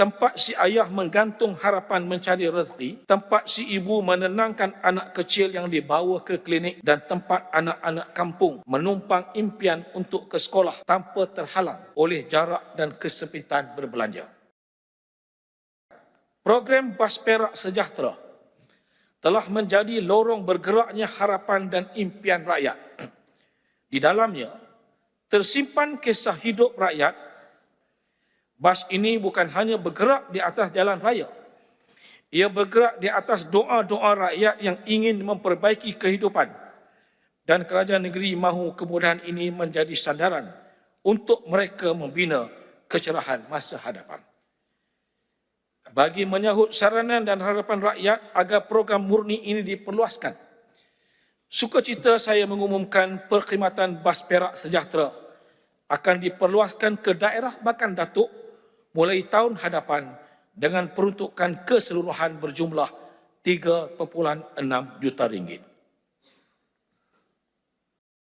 tempat si ayah menggantung harapan mencari rezeki, tempat si ibu menenangkan anak kecil yang dibawa ke klinik dan tempat anak-anak kampung menumpang impian untuk ke sekolah tanpa terhalang oleh jarak dan kesempitan berbelanja. Program Bas Perak Sejahtera telah menjadi lorong bergeraknya harapan dan impian rakyat. Di dalamnya tersimpan kisah hidup rakyat. Bas ini bukan hanya bergerak di atas jalan raya. Ia bergerak di atas doa-doa rakyat yang ingin memperbaiki kehidupan. Dan kerajaan negeri mahu kemudahan ini menjadi sandaran untuk mereka membina kecerahan masa hadapan bagi menyahut saranan dan harapan rakyat agar program murni ini diperluaskan. Sukacita saya mengumumkan perkhidmatan bas perak sejahtera akan diperluaskan ke daerah Bakan Datuk mulai tahun hadapan dengan peruntukan keseluruhan berjumlah 3.6 juta ringgit.